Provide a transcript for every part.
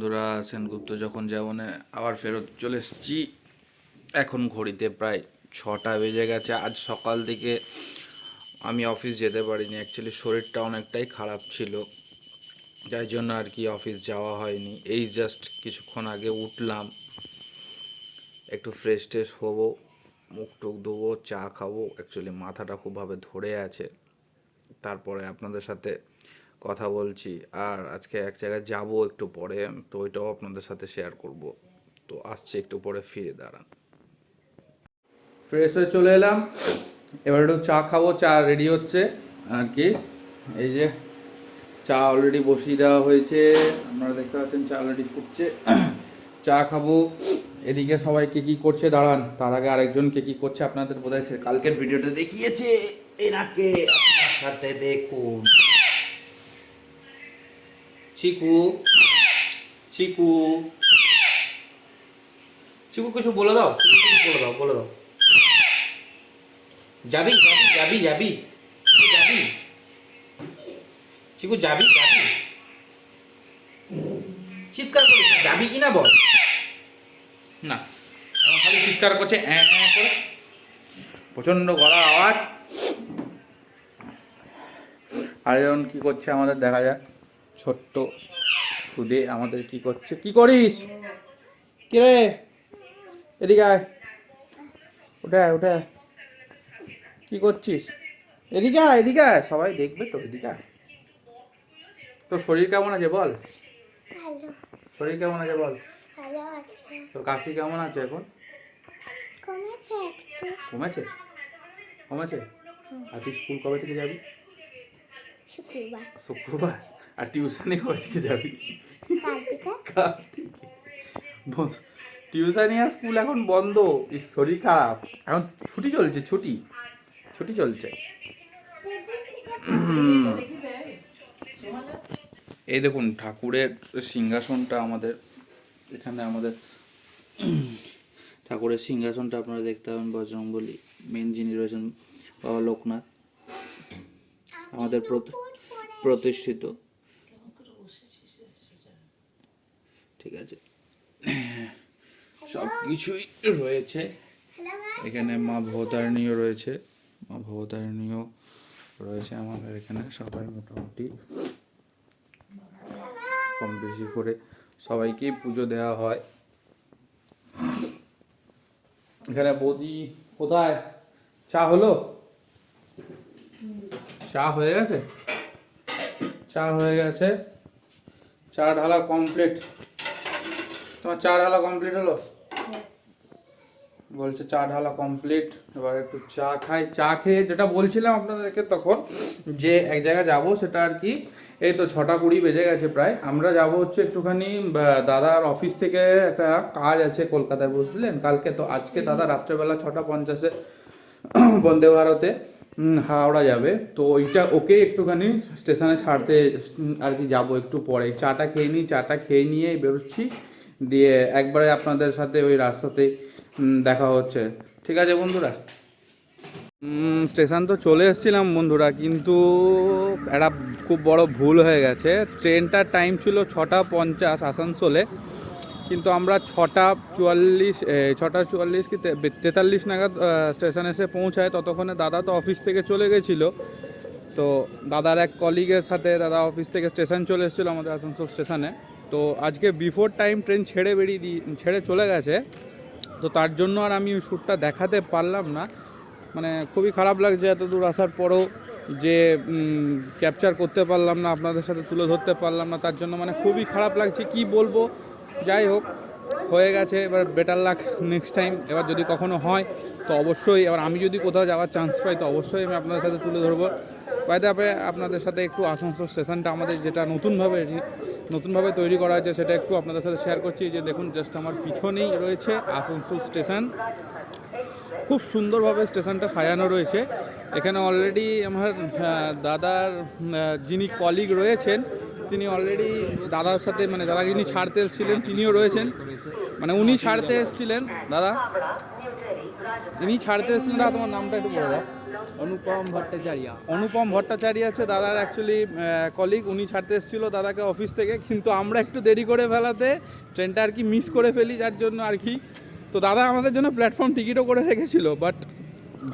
বন্ধুরা সেনগুপ্ত যখন যেমনে আবার ফেরত চলে এসেছি, এখন ঘড়িতে প্রায় ছটা বেজে গেছে। আজ সকাল থেকে আমি অফিস যেতে পারিনি। অ্যাকচুয়ালি শরীরটা অনেকটাই খারাপ ছিল, যার জন্য আর কি অফিস যাওয়া হয়নি। এই জাস্ট কিছুক্ষণ আগে উঠলাম, একটু ফ্রেশ ট্রেশ হব, মুখ টুক ধোবো, চা খাব। অ্যাকচুয়ালি মাথাটা খুবভাবে ধরে আছে। তারপরে আপনাদের সাথে কথা বলছি, আর আজকে এক জায়গায় যাব একটু পরে, তো ওইটাও আপনাদের সাথে শেয়ার করব। তো আসছে একটু পরে, ফিরে দাঁড়ান। ফ্রেশ হয়ে চলে এলাম। এবার একটু চা খাব, চা রেডি হচ্ছে, আর কি। এই যে চা অলরেডি বসিয়ে দেওয়া হয়েছে, আপনারা দেখতে পাচ্ছেন চা অলরেডি ফুটছে। চা খাব। এদিকে সবাই কে কি করছে, দাঁড়ান। তার আগে আরেকজন কে কি করছে, আপনাদের বোধহয় সে কালকের ভিডিওটা দেখিয়েছে। এনাকে আপনার সাথে দেখুন। চিকু চিকু চিকু কিছু বলে দাও। কিছু বলে দাও বলে দাও। যাবি যাবি যাবি যাবি যাবি চিকু যাবি যাবি চিৎকার করিস যাবি কি না বল? না। খালি চিৎকার করছে করে। প্রচণ্ড গলার আওয়াজ। আরেজন কি করছে আমাদের দেখা যাক। ছোট্ট খুদে আমাদের কি করছে? কি করিস? কি রে? এদিকে আয়। ওটা আয় কি করছিস? এদিকে আয় এদিকে আয়। সবাই দেখবে তো এদিকে আয়। তোর শরীর কেমন আছে বল? শরীর কেমন আছে বল? তোর কাশি কেমন আছে এখন? কমেছে কমেছে? আর তুই স্কুল কবে থেকে যাবি? শুক্রবার। শুক্রবার? আর টিউশনে কবে থেকে যাবি কাল থেকে টিউশনি আর স্কুল এখন বন্ধ। শরীর খারাপ। এখন ছুটি চলছে ছুটি। ছুটি চলছে। এই দেখুন ঠাকুরের সিংহাসনটা আমাদের এখানে আমাদের ঠাকুরের সিংহাসনটা আপনারা দেখতে পাবেন বজরংবলী। মেন যিনি রয়েছেন বাবা লোকনাথ। আমাদের প্রত- প্রতিষ্ঠিত। ঠিক আছে। সব কিছুই রয়েছে। এখানে মা ভবতারিণীও রয়েছে। মা ভবতারিণীও রয়েছে আমাদের এখানে সবাই মোটামুটি। কম বেশি করে সবাইকেই পুজো দেওয়া হয়। এখানে বৌদি কোথায়? চা হলো? চা হয়ে গেছে? চা হয়ে গেছে। চা ঢালা কমপ্লিট তোমার চা ঢালা কমপ্লিট হলো? বলছে চা ঢালা কমপ্লিট এবার একটু চা খাই। চা খেয়ে যেটা বলছিলাম আপনাদেরকে তখন যে এক জায়গায় যাব সেটা আর কি এই তো ছটা কুড়ি বেজে গেছে প্রায়। আমরা যাব হচ্ছে একটুখানি দাদার অফিস থেকে একটা কাজ আছে কলকাতায় বুঝলেন? কালকে তো আজকে দাদা রাত্রেবেলা ছটা পঞ্চাশে বন্দে ভারতে হাওড়া যাবে। তো ওইটা ওকে একটুখানি স্টেশনে ছাড়তে আর কি যাব একটু পরে। চাটা খেয়ে নিই চাটা খেয়ে নিয়ে বেরোচ্ছি। দিয়ে একবারে আপনাদের সাথে ওই রাস্তাতে উম, দেখা হচ্ছে। ঠিক আছে বন্ধুরা? স্টেশন তো চলে এসেছিলাম বন্ধুরা কিন্তু একটা খুব বড় ভুল হয়ে গেছে। ট্রেনটার টাইম ছিল ছটা পঞ্চাশ আসানসোলে কিন্তু আমরা ছটা চুয়াল্লিশ ছটা চুয়াল্লিশ কি তেতাল্লিশ নাগাদ স্টেশন এসে পৌঁছায়। ততক্ষণে দাদা তো অফিস থেকে চলে গেছিল। তো দাদার এক কলিগের সাথে দাদা অফিস থেকে স্টেশন চলে এসেছিল আমাদের আসানসোল স্টেশনে তো আজকে বিফোর টাইম ট্রেন ছেড়ে বেরিয়ে দিয়ে, ছেড়ে চলে গেছে, তো তার জন্য আর আমি শ্যুটটা দেখাতে পারলাম না। মানে খুবই খারাপ লাগছে এত দূর আসার পরও যে ক্যাপচার করতে পারলাম না, আপনাদের সাথে তুলে ধরতে পারলাম না, তার জন্য মানে খুবই খারাপ লাগছে, কি বলব? যাই হোক, হয়ে গেছে, এবার বেটার লাক নেক্সট টাইম এবার যদি কখনো হয়, তো অবশ্যই, এবার আমি যদি কোথাও যাওয়ার চান্স পাই, তো অবশ্যই আমি আপনাদের সাথে তুলে ধরবো। বাইদে আপে আপনাদের সাথে একটু আসানসোল স্টেশনটা আমাদের যেটা নতুনভাবে নতুনভাবে তৈরি করা হয়েছে, সেটা একটু আপনাদের সাথে শেয়ার করছি। যে দেখুন জাস্ট আমার পিছনেই রয়েছে আসানসোল স্টেশন। খুব সুন্দরভাবে স্টেশনটা সাজানো রয়েছে। এখানে অলরেডি আমার দাদার যিনি কলিগ রয়েছেন, তিনি অলরেডি দাদার সাথে মানে দাদা যিনি ছাড়তে এসেছিলেন, তিনিও রয়েছেন। মানে উনি ছাড়তে এসেছিলেন, দাদা। ইনি ছাড়তে এসেছিলেন, দাদা, তোমার নামটা একটু বলে দাও। অনুপম ভট্টাচার্য। অনুপম ভট্টাচার্য আছে দাদার অ্যাকচুয়ালি কলিগ উনি ছাড়তে এসেছিল দাদাকে অফিস থেকে, কিন্তু আমরা একটু দেরি করে ফেলাতে ট্রেনটা আর কি মিস করে ফেলি যার জন্য আর কি। তো দাদা আমাদের জন্য প্ল্যাটফর্ম টিকিটও করে রেখেছিল বাট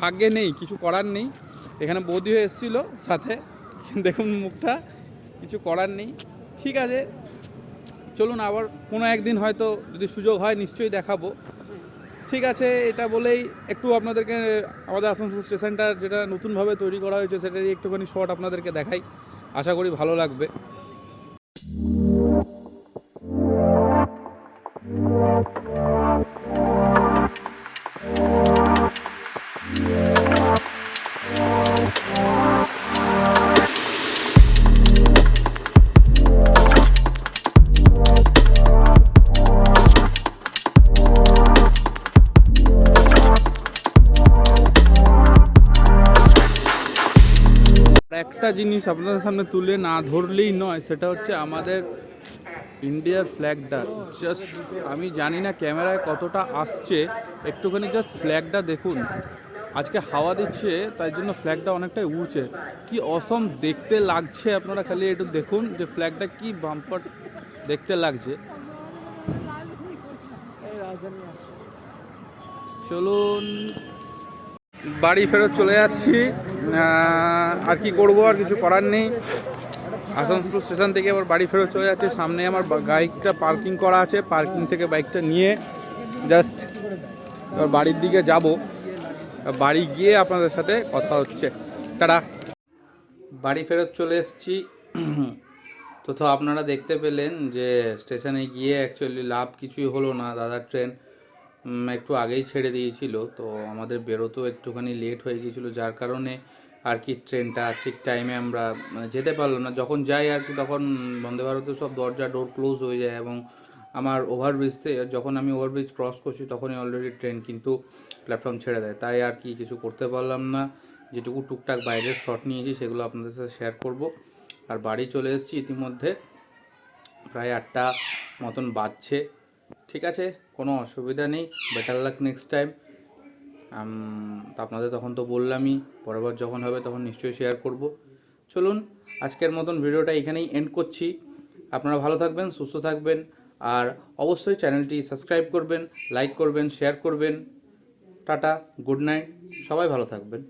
ভাগ্যে নেই, কিছু করার নেই। এখানে বৌদি হয়ে এসেছিল সাথে। দেখুন মুখটা, কিছু করার নেই। ঠিক আছে, চলুন আবার কোনো একদিন হয়তো যদি সুযোগ হয়, নিশ্চয়ই দেখাবো। ঠিক আছে, এটা বলেই একটু আপনাদেরকে, আমাদের আসানসোল স্টেশনটা যেটা নতুনভাবে তৈরি করা হয়েছে সেটারই একটুখানি শট আপনাদেরকে দেখাই। আশা করি ভালো লাগবে। একটা জিনিস আপনাদের সামনে তুলে না ধরলেই নয়, সেটা হচ্ছে আমাদের ইন্ডিয়ার ফ্ল্যাগটা জাস্ট আমি জানি না ক্যামেরায় কতটা আসছে, একটুখানি জাস্ট ফ্ল্যাগটা দেখুন। আজকে হাওয়া দিচ্ছে, তাই জন্য ফ্ল্যাগটা অনেকটাই উড়ছে। কি অসম দেখতে লাগছে, আপনারা খালি একটু দেখুন যে ফ্ল্যাগটা কি বাম্পার দেখতে লাগছে। চলুন, বাড়ি ফেরত চলে যাচ্ছি। আর কি করব, আর কিছু করার নেই। আসানসোল স্টেশন থেকে আবার বাড়ি ফেরত চলে যাচ্ছে। সামনে আমার বাইকটা পার্কিং করা আছে, পার্কিং থেকে বাইকটা নিয়ে জাস্ট এবার বাড়ির দিকে যাব। বাড়ি গিয়ে আপনাদের সাথে কথা হচ্ছে। টাটা। বাড়ি ফেরত চলে এসেছি। তো আপনারা দেখতে পেলেন যে স্টেশনে গিয়ে অ্যাকচুয়ালি লাভ কিছুই হলো না। দাদার ট্রেন একটু আগেই ছেড়ে দিয়েছিল। তো আমাদের বেরোতেও একটুখানি লেট হয়ে গিয়েছিল, যার কারণে আর কি ট্রেনটা ঠিক টাইমে আমরা মানে যেতে পারলাম না। যখন যাই আর কি তখন বন্দে ভারতে সব দরজা ডোর ক্লোজ হয়ে যায় এবং আমার ওভারব্রিজ থেকে যখন আমি ওভারব্রিজ ক্রস করছি তখনই অলরেডি ট্রেন কিন্তু প্ল্যাটফর্ম ছেড়ে দেয়। তাই আর কি কিছু করতে পারলাম না। যেটুকু টুকটাক বাইরের শট নিয়েছি সেগুলো আপনাদের সাথে শেয়ার করব। আর বাড়ি চলে এসেছি ইতিমধ্যে। প্রায় আটটা মতন বাজছে। ঠিক আছে, কোনো অসুবিধা নেই বেটার লাক নেক্সট টাইম আপনাদের তখন তো বললামই, পরেরবার যখন হবে তখন নিশ্চয়ই শেয়ার করব। চলুন, আজকের মতন ভিডিওটা এখানেই এন্ড করছি। আপনারা ভালো থাকবেন, সুস্থ থাকবেন, আর অবশ্যই চ্যানেলটি সাবস্ক্রাইব করবেন লাইক করবেন শেয়ার করবেন। টাটা গুড নাইট সবাই ভালো থাকবেন।